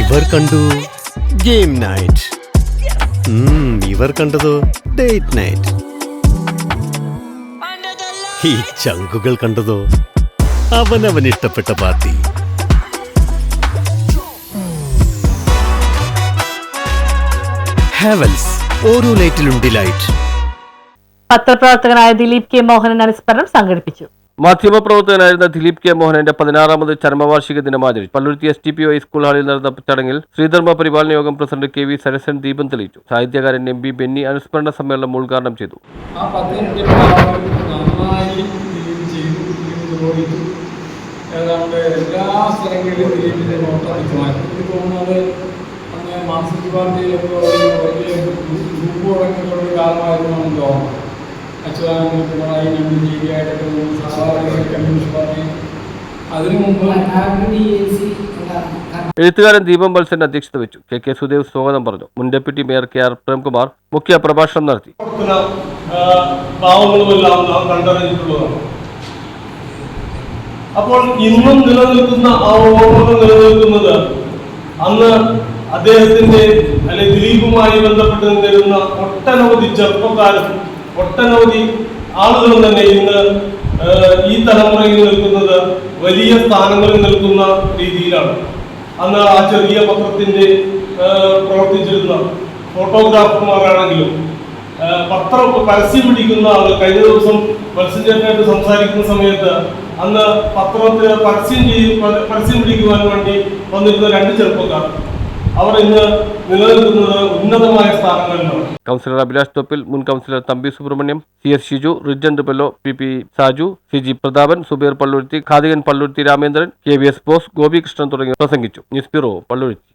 ഇവർ കണ്ടു game night. ഇവർ കണ്ടതോ ഡേറ്റ് നൈറ്റ്. ഈ ചങ്കുകൾ കണ്ടതോ അവനവൻ ഇഷ്ടപ്പെട്ട പാർട്ടി. ഹാവൽസ് ഓരോ ലൈറ്റിലും ഡിലൈറ്റ്. പത്രപ്രവർത്തകനായ ദിലീപ് കെ മോഹനൻ അനുസ്മരണം സംഘടിപ്പിച്ചു. മാധ്യമപ്രവർത്തകനായിരുന്ന ദിലീപ് കെ മോഹനന്റെ പതിനാറാമത് ചരമവാർഷിക ദിനം ആചരിച്ചു Palluruthy S T P O school ഹാളിൽ നടന്ന ചടങ്ങിൽ ശ്രീധർമ്മ പരിപാലന യോഗം പ്രസിഡന്റ് കെ വി സരസൻ ദീപം തെളിയിച്ചു. സാഹിത്യകാരൻ എം ബി ബെന്നി അനുസ്മരണ സമ്മേളനം ഉദ്ഘാടനം ചെയ്തു. എല്ലാ എഴുത്തുകാരൻ ദീപം ബൽസന്റെ അധ്യക്ഷത വെച്ചു കെ കെ സുദേവ് സ്വാഗതം പറഞ്ഞു. മുൻ deputy mayor K R Premkumar മുഖ്യ പ്രഭാഷണം നടത്തി. അപ്പോൾ ഇന്നും നിലനിൽക്കുന്ന ആ ഓർമ്മകൾ നിലനിൽക്കുന്നത് അന്ന് അദ്ദേഹത്തിന്റെ അല്ലെ ദിലീപുമായി ബന്ധപ്പെട്ട് നിന്നിരുന്ന ഒട്ടനവധി ചെറുപ്പക്കാരും ഒട്ടനവധി ആളുകൾ തന്നെ ഇന്ന് ഈ തലമുറയിൽ നിൽക്കുന്നത് വലിയ സ്ഥാനങ്ങളിൽ നിൽക്കുന്ന രീതിയിലാണ്. അന്ന് ആ ചെറിയ പത്രത്തിന്റെ പ്രവർത്തിച്ചിരുന്ന ഫോട്ടോഗ്രാഫർമാരാണെങ്കിലും പത്രം പരസ്യം പിടിക്കുന്ന ആൾ കഴിഞ്ഞ ദിവസം മത്സ്യജനായിട്ട് സംസാരിക്കുന്ന സമയത്ത് അന്ന് പത്രത്തിൽ പരസ്യം ചെയ്ത് പരസ്യം പിടിക്കുവാൻ വേണ്ടി വന്നിരുന്ന രണ്ട് ചെറുപ്പക്കാർ. അവർ ഇന്ന് ഉന്നതമായ കൗൺസിലർ അഭിലാഷ് തൊപ്പിൽ മുൻ councillor Thampi Subrahmanyam C S Shiju Rijan Rebello P P Saju C G Prathapan Subeer Palluruthy ഖാദികൻ Palluruthy Ramendran K V S Bose Gopikrishnan തുടങ്ങിയവർ പ്രസംഗിച്ചു. News bureau Palluruthy.